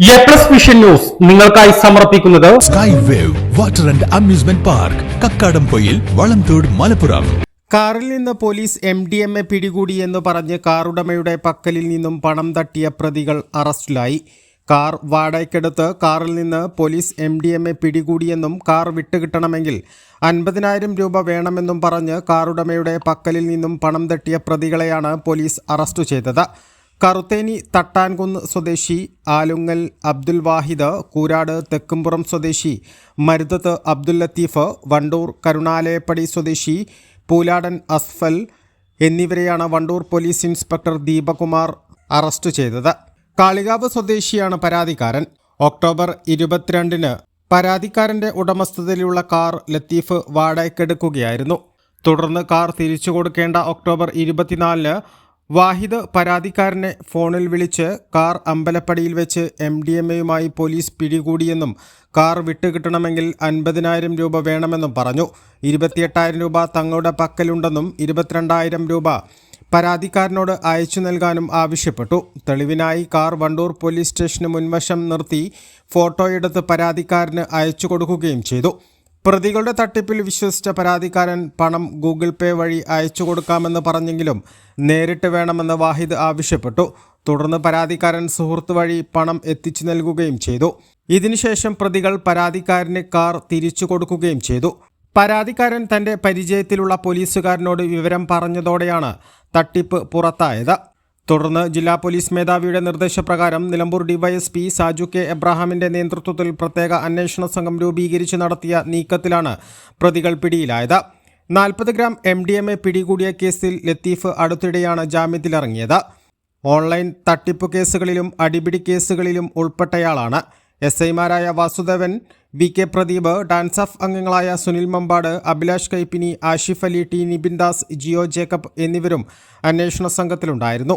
A plus vision news നിങ്ങൾക്കായി സമർപ്പിക്കുന്നത് sky wave water and amusement park Kakkadampoyil Valamthode Malappuram. കാറിൽ നിന്ന് police M D M A പിടികൂടിയെന്ന് പറഞ്ഞ് കാറുടമയുടെ പക്കലിൽ നിന്നും പണം തട്ടിയ പ്രതികൾ അറസ്റ്റിലായി. കാർ വാടകയ്ക്കെടുത്ത് കാറിൽ നിന്ന് police M D M A പിടികൂടിയെന്നും car വിട്ടുകിട്ടണമെങ്കിൽ അൻപതിനായിരം രൂപ വേണമെന്നും പറഞ്ഞ് കാറുടമയുടെ പക്കലിൽ നിന്നും പണം തട്ടിയ പ്രതികളെയാണ് പോലീസ് അറസ്റ്റ് ചെയ്തത്. കറുത്തേനി തട്ടാൻകുന്ന് സ്വദേശി ആലുങ്ങൽ അബ്ദുൽ വാഹിദ് കൂരാട് തെക്കുംപുറം സ്വദേശി മരുതത്ത് അബ്ദുൽ ലത്തീഫ് വണ്ടൂർ കരുണാലയപ്പടി സ്വദേശി പൂലാടൻ അസ്ഫൽ എന്നിവരെയാണ് Wandoor police inspector Deepakumar arrest ചെയ്തത്. കാളികാവ് സ്വദേശിയാണ് പരാതിക്കാരൻ. ഒക്ടോബർ ഇരുപത്തിരണ്ടിന് പരാതിക്കാരന്റെ ഉടമസ്ഥതയിലുള്ള കാർ ലത്തീഫ് വാടകയ്ക്കെടുക്കുകയായിരുന്നു. തുടർന്ന് കാർ തിരിച്ചു കൊടുക്കേണ്ട ഒക്ടോബർ ഇരുപത്തിനാലിന് വാഹിദ് പരാതിക്കാരനെ ഫോണിൽ വിളിച്ച് കാർ അമ്പലപ്പടിയിൽ വെച്ച് എം ഡി എം എയുമായി പോലീസ് പിടികൂടിയെന്നും കാർ വിട്ടുകിട്ടണമെങ്കിൽ അൻപതിനായിരം രൂപ വേണമെന്നും പറഞ്ഞു. ഇരുപത്തിയെട്ടായിരം രൂപ തങ്ങളുടെ പക്കലുണ്ടെന്നും ഇരുപത്തിരണ്ടായിരം രൂപ പരാതിക്കാരനോട് അയച്ചു നൽകാനും ആവശ്യപ്പെട്ടു. തെളിവിനായി കാർ വണ്ടൂർ പോലീസ് സ്റ്റേഷന് മുൻവശം നിർത്തി ഫോട്ടോയെടുത്ത് പരാതിക്കാരന് അയച്ചു കൊടുക്കുകയും ചെയ്തു. പ്രതികളുടെ തട്ടിപ്പിൽ വിശ്വസിച്ച പരാതിക്കാരൻ പണം ഗൂഗിൾ പേ വഴി അയച്ചു കൊടുക്കാമെന്ന് പറഞ്ഞെങ്കിലും നേരിട്ട് വേണമെന്ന് വാഹിദ് ആവശ്യപ്പെട്ടു. തുടർന്ന് പരാതിക്കാരൻ സുഹൃത്ത് വഴി പണം എത്തിച്ചു നൽകുകയും ചെയ്തു. ഇതിനുശേഷം പ്രതികൾ പരാതിക്കാരന് കാർ തിരിച്ചു കൊടുക്കുകയും ചെയ്തു. പരാതിക്കാരൻ തന്റെ പരിചയത്തിലുള്ള പോലീസുകാരനോട് വിവരം പറഞ്ഞതോടെയാണ് തട്ടിപ്പ് പുറത്തായത്. തുടർന്ന് ജില്ലാ പോലീസ് മേധാവിയുടെ നിർദ്ദേശപ്രകാരം നിലമ്പൂർ ഡിവൈഎസ്പി സാജു കെ എബ്രാഹാമിന്റെ നേതൃത്വത്തിൽ പ്രത്യേക അന്വേഷണ സംഘം രൂപീകരിച്ച് നടത്തിയ നീക്കത്തിലാണ് പ്രതികൾ പിടിയിലായത്. നാൽപ്പത് gram M D M A പിടികൂടിയ കേസിൽ ലത്തീഫ് അടുത്തിടെയാണ് ജാമ്യത്തിലിറങ്ങിയത്. ഓൺലൈൻ തട്ടിപ്പ് കേസുകളിലും അടിപിടി കേസുകളിലും ഉൾപ്പെട്ടയാളാണ്. എസ് ഐമാരായ Vasudevan V K Pradeep DANSAF അംഗങ്ങളായ സുനിൽ മമ്പാട് അഭിലാഷ് കൈപ്പിനി ആഷിഫ് അലി ടി നിബിൻ ദാസ് ജിയോ ജേക്കബ് എന്നിവരും അന്വേഷണ സംഘത്തിലുണ്ടായിരുന്നു.